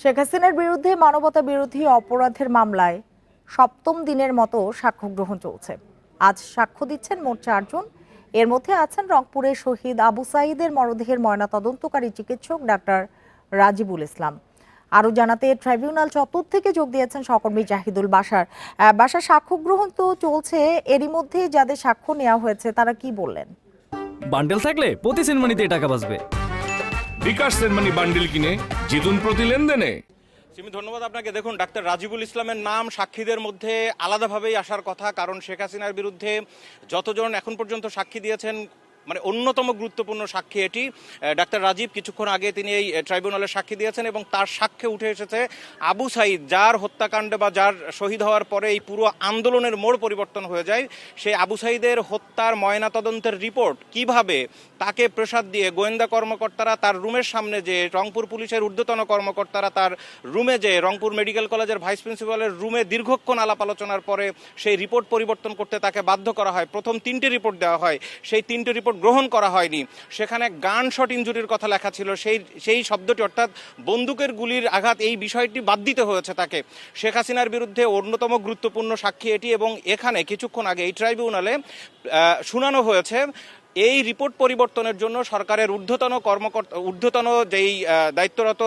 শেখ হাসিনার বিরুদ্ধে মানবতা বিরোধী অপরাধের মামলায় সপ্তম দিনের মতো সাক্ষ্য গ্রহণ চলছে। আজ সাক্ষ্য দিচ্ছেন মোট চারজন। এর মধ্যে আছেন রংপুরের শহীদ আবু সাইদের মরদেহের ময়নাতদন্তকারী চিকিৎসক ডাক্তার রাজিবুল ইসলাম। আরও জানাতে ট্রাইব্যুনাল চত্বর থেকে যোগ দিয়েছেন সহকর্মী জাহিদুল বাসার বাসার সাক্ষ্য গ্রহণ তো চলছে, এরই মধ্যে যাদের সাক্ষ্য নেওয়া হয়েছে, তারা কি বললেন? বান্ডেল থাকলে প্রতি সেনমানিতে টাকা বাঁচবে। বিকাশ সেনমানি বান্ডিল কিনে জিতুন প্রতি লেনদেনে। সিমি, ধন্যবাদ আপনাকে। দেখুন, ডাক্তার রাজিবুল ইসলামের নাম সাক্ষীদের মধ্যে আলাদাভাবেই আসার কথা, কারণ শেখ হাসিনার বিরুদ্ধে যতজন এখন পর্যন্ত সাক্ষী দিয়েছেন মানে অন্যতম গুরুত্বপূর্ণ সাক্ষী এটি। ডাক্তার রাজীব কিছুক্ষণ আগে তিনি এই ট্রাইব্যুনালে সাক্ষী দিয়েছেন এবং তার সাক্ষ্যে উঠে এসেছে আবু সাইদ, যার হত্যাকাণ্ডে বা যার শহীদ হওয়ার পরে এই পুরো আন্দোলনের মোড় পরিবর্তন হয়ে যায়। সেই আবু সাইদের হত্যার ময়নাতদন্তের রিপোর্ট কীভাবে তাকে প্রসাদ দিয়ে গোয়েন্দা কর্মকর্তারা তার রুমের সামনে যে রংপুর পুলিশের ঊর্ধ্বতন কর্মকর্তারা তার রুমে যে রংপুর মেডিকেল কলেজের ভাইস প্রিন্সিপালের রুমে দীর্ঘক্ষণ আলাপ আলোচনার পরে সেই রিপোর্ট পরিবর্তন করতে তাকে বাধ্য করা হয়। প্রথম তিনটে রিপোর্ট দেওয়া হয়। সেই তিনটি রিপোর্ট গ্রহণ করা হয়নি। সেখানে গান শট ইঞ্জুরির কথা লেখা ছিল। সেই সেই শব্দটি অর্থাৎ বন্দুকের গুলির আঘাত এই বিষয়টি বাদ দিতে হয়েছে তাকে। শেখ হাসিনার বিরুদ্ধে অন্যতম গুরুত্বপূর্ণ সাক্ষী এটি এবং এখানে কিছুক্ষণ আগে এই ট্রাইব্যুনালে শুনানো হয়েছে এই রিপোর্ট পরিবর্তনের জন্য সরকারের ঊর্ধ্বতন কর্মকর্তা, ঊর্ধ্বতন যেই দায়িত্বরত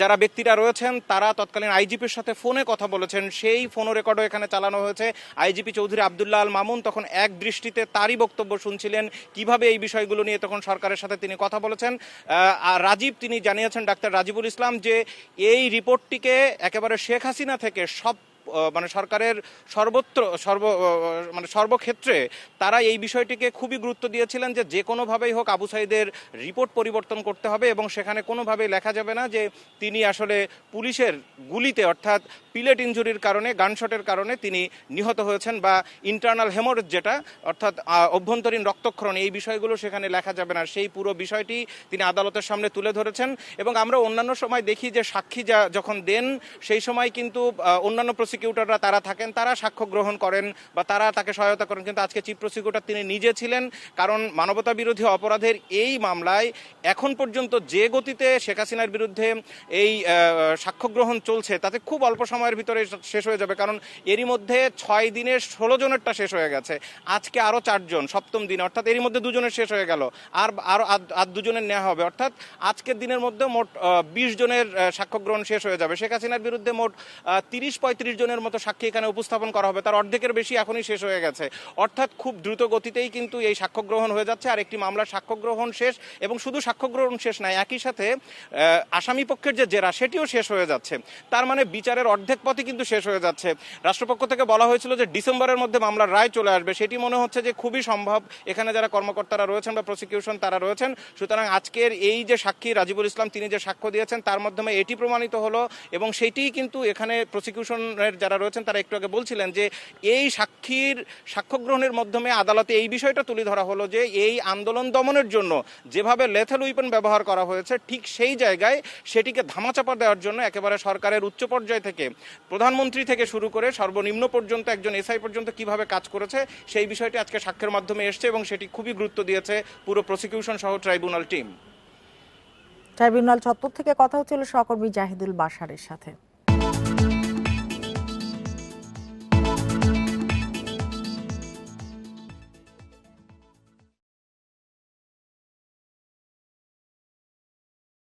যারা ব্যক্তিরা রয়েছেন, তারা তৎকালীন আইজিপির সাথে ফোনে কথা বলেছেন। সেই ফোন রেকর্ডও এখানে চালানো হয়েছে। আইজিপি চৌধুরী আবদুল্লাহ আল মামুন তখন এক দৃষ্টিতে তারই বক্তব্য শুনছিলেন, কীভাবে এই বিষয়গুলো নিয়ে তখন সরকারের সাথে তিনি কথা বলেছেন। আর রাজীব তিনি জানিয়েছেন, ডাক্তার রাজিবুল ইসলাম, যে এই রিপোর্টটিকে একেবারে শেখ হাসিনা থেকে সব মানে সরকারের সর্বত্র, সর্ব মানে সর্বক্ষেত্রে তারা এই বিষয়টিকে খুবই গুরুত্ব দিয়েছিলেন যে যে কোনোভাবেই হোক আবু সাইদের রিপোর্ট পরিবর্তন করতে হবে এবং সেখানে কোনোভাবেই লেখা যাবে না যে তিনি আসলে পুলিশের গুলিতে, অর্থাৎ পিলেট ইঞ্জুরির কারণে, গানশটের কারণে তিনি নিহত হয়েছেন বা ইন্টারনাল হেমোরেজ যেটা, অর্থাৎ অভ্যন্তরীণ রক্তক্ষরণ, এই বিষয়গুলো সেখানে লেখা যাবে না। সেই পুরো বিষয়টি তিনি আদালতের সামনে তুলে ধরেছেন এবং আমরা অন্যান্য সময় দেখি যে সাক্ষী যা যখন দেন, সেই সময় কিন্তু অন্যান্য অন্যান্য প্রসিকিউটররা তারা থাকেন, তারা সাক্ষ্য গ্রহণ করেন বা তারা তাকে সহায়তা করেন। কিন্তু আজকে চিফ প্রসিকিউটর তিনি নিজে ছিলেন, কারণ মানবতা বিরোধী অপরাধের এই মামলায় এখন পর্যন্ত যে গতিতে শেখ হাসিনার বিরুদ্ধে এই সাক্ষ্য গ্রহণ চলছে, তাতে খুব অল্প সময়ের ভিতরে শেষ হয়ে যাবে। কারণ এরই মধ্যে ছয় দিনের ষোলো জনেরটা শেষ হয়ে গেছে, আজকে আরও চারজন, সপ্তম দিন। অর্থাৎ এরই মধ্যে দুজনের শেষ হয়ে গেল, আর আরও আর দুজনের নেওয়া হবে। অর্থাৎ আজকের দিনের মধ্যে মোট বিশ জনের সাক্ষ্য গ্রহণ শেষ হয়ে যাবে। শেখ হাসিনার বিরুদ্ধে মোট তিরিশ পঁয়ত্রিশ জনের মতো সাক্ষী এখানে উপস্থাপন করা হবে। তার অর্ধেকের বেশি এখনই শেষ হয়ে গেছে। অর্থাৎ খুব দ্রুত গতিতেই কিন্তু এই সাক্ষ্য গ্রহণ হয়ে যাচ্ছে। আর একটি মামলার সাক্ষ্য গ্রহণ শেষ এবং শুধু সাক্ষ্য গ্রহণ শেষ নয় একই সাথে আসামি পক্ষের যে জেরা, সেটিও শেষ হয়ে যাচ্ছে। তার মানে বিচারের অর্ধেক পথই কিন্তু শেষ হয়ে যাচ্ছে। রাষ্ট্রপক্ষ থেকে বলা হয়েছিল যে ডিসেম্বরের মধ্যে মামলার রায় চলে আসবে। সেটি মনে হচ্ছে যে খুবই সম্ভব। এখানে যারা কর্মকর্তারা রয়েছেন বা প্রসিকিউশন তারা রয়েছেন। সুতরাং আজকের এই যে সাক্ষী রাজিবুল ইসলাম, তিনি যে সাক্ষ্য দিয়েছেন, তার মাধ্যমে এটি প্রমাণিত হলো এবং সেটিই কিন্তু এখানে প্রসিকিউশনের যারা রয়েছেন তারা একটু আগে বলছিলেন যে এই সাক্ষীর সাক্ষ্য গ্রহণের মাধ্যমে আদালতে এই বিষয়টা তুলে ধরা হলো যে এই আন্দোলন দমনের জন্য যেভাবে লেথেল উইপন ব্যবহার করা হয়েছে, ঠিক সেই জায়গায় সেটিকে ধামাচাপা দেওয়ার জন্য একেবারে সরকারের উচ্চ পর্যায় থেকে, প্রধানমন্ত্রী থেকে শুরু করে সর্বনিম্ন পর্যন্ত একজন এসআই পর্যন্ত কীভাবে কাজ করেছে, সেই বিষয়টি আজকে সাক্ষ্যের মাধ্যমে এসছে এবং সেটি খুবই গুরুত্ব দিয়েছে পুরো প্রসিকিউশন সহ ট্রাইব্যুনাল টিম ট্রাইব্যুনাল চত্বর থেকে কথা হচ্ছিল সহকর্মী জাহিদুল বাসারের সাথে।